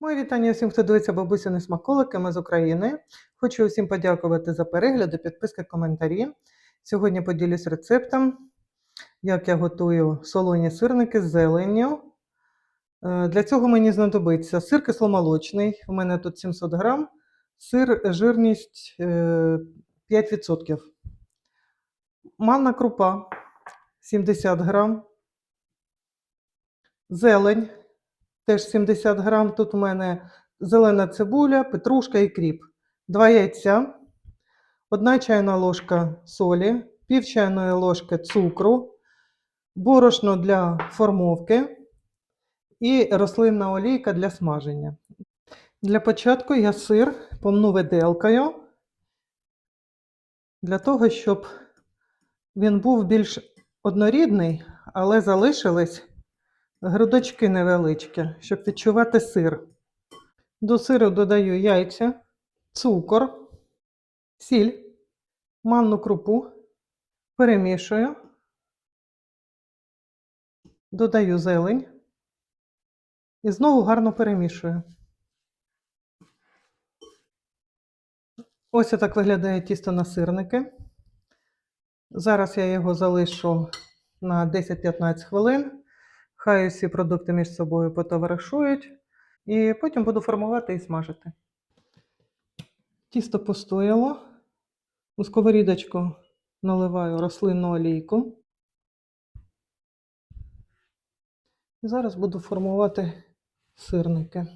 Моє вітання всім, хто дивиться бабусіни смаколики. Ми з України. Хочу усім подякувати за перегляди, підписки, коментарі. Сьогодні поділюсь рецептом, як я готую солоні сирники з зеленню. Е, Для цього мені знадобиться сир кисломолочний. У мене тут 700 грам, сир жирність е, 5%. Манна крупа 70 грам. Зелень теж 70 грам. Тут у мене зелена цибуля, петрушка і кріп. Два яйця, одна чайна ложка солі, пів чайної ложки цукру, борошно для формовки і рослинна олійка для смаження. Для початку я сир помну виделкою, для того, щоб він був більш однорідний, але залишились грудочки невеличкі, щоб відчувати сир. До сиру додаю яйця, цукор, сіль, манну крупу, перемішую, додаю зелень і знову гарно перемішую. Ось так виглядає тісто на сирники. Зараз я його залишу на 10-15 хвилин. Хай всі продукти між собою потоваришують. І потім буду формувати і смажити. Тісто постояло. У сковорідочку наливаю рослинну олійку. І зараз буду формувати сирники.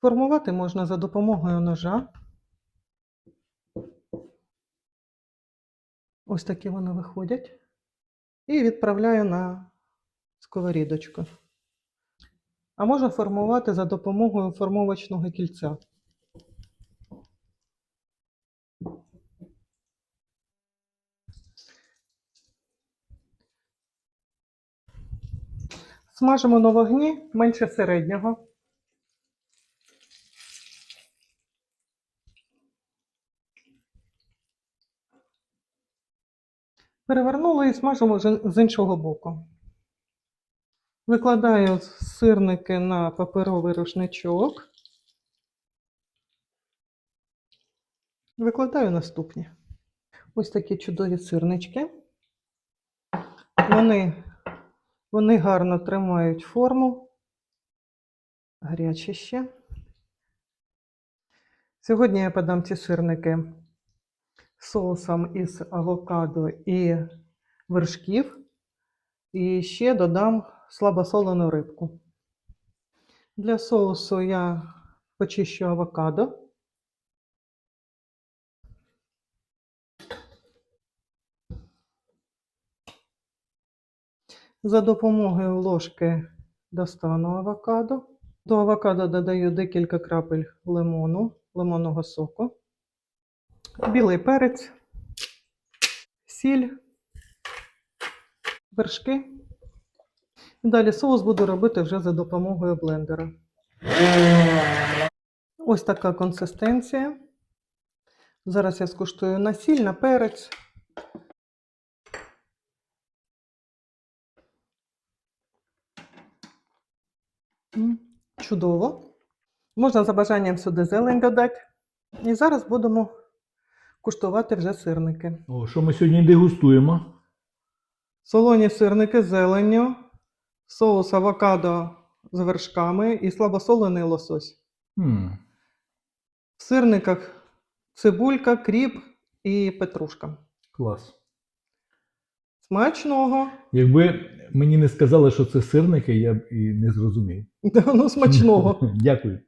Формувати можна за допомогою ножа. Ось такі вони виходять. І відправляю на сковорідочку. А можна формувати за допомогою формовочного кільця. Смажимо на вогні менше середнього. Перевернули і смажимо з іншого боку. Викладаю сирники на паперовий рушничок. Викладаю наступні. Ось такі чудові сирнички. Вони, вони гарно тримають форму. Гарячі ще. Сьогодні я подам ці сирники соусом із авокадо і вершків. І ще додам слабосолену рибку. Для соусу я почищу авокадо. За допомогою ложки достану авокадо. До авокадо додаю декілька крапель лимону, лимонного соку білий перець, сіль, вершки. І далі соус буду робити вже за допомогою блендера. Ось така консистенція. Зараз я скуштую на сіль, на перець. Чудово. Можна за бажанням сюди зелень додати. І зараз будемо куштувати вже сирники. О, що ми сьогодні дегустуємо? Солоні сирники з зеленню, соус авокадо з вершками і слабосолений лосось. Хм. В сирниках цибулька, кріп і петрушка. Клас. Смачного. Якби мені не сказали, що це сирники, я б і не зрозумів. Ну смачного. Дякую.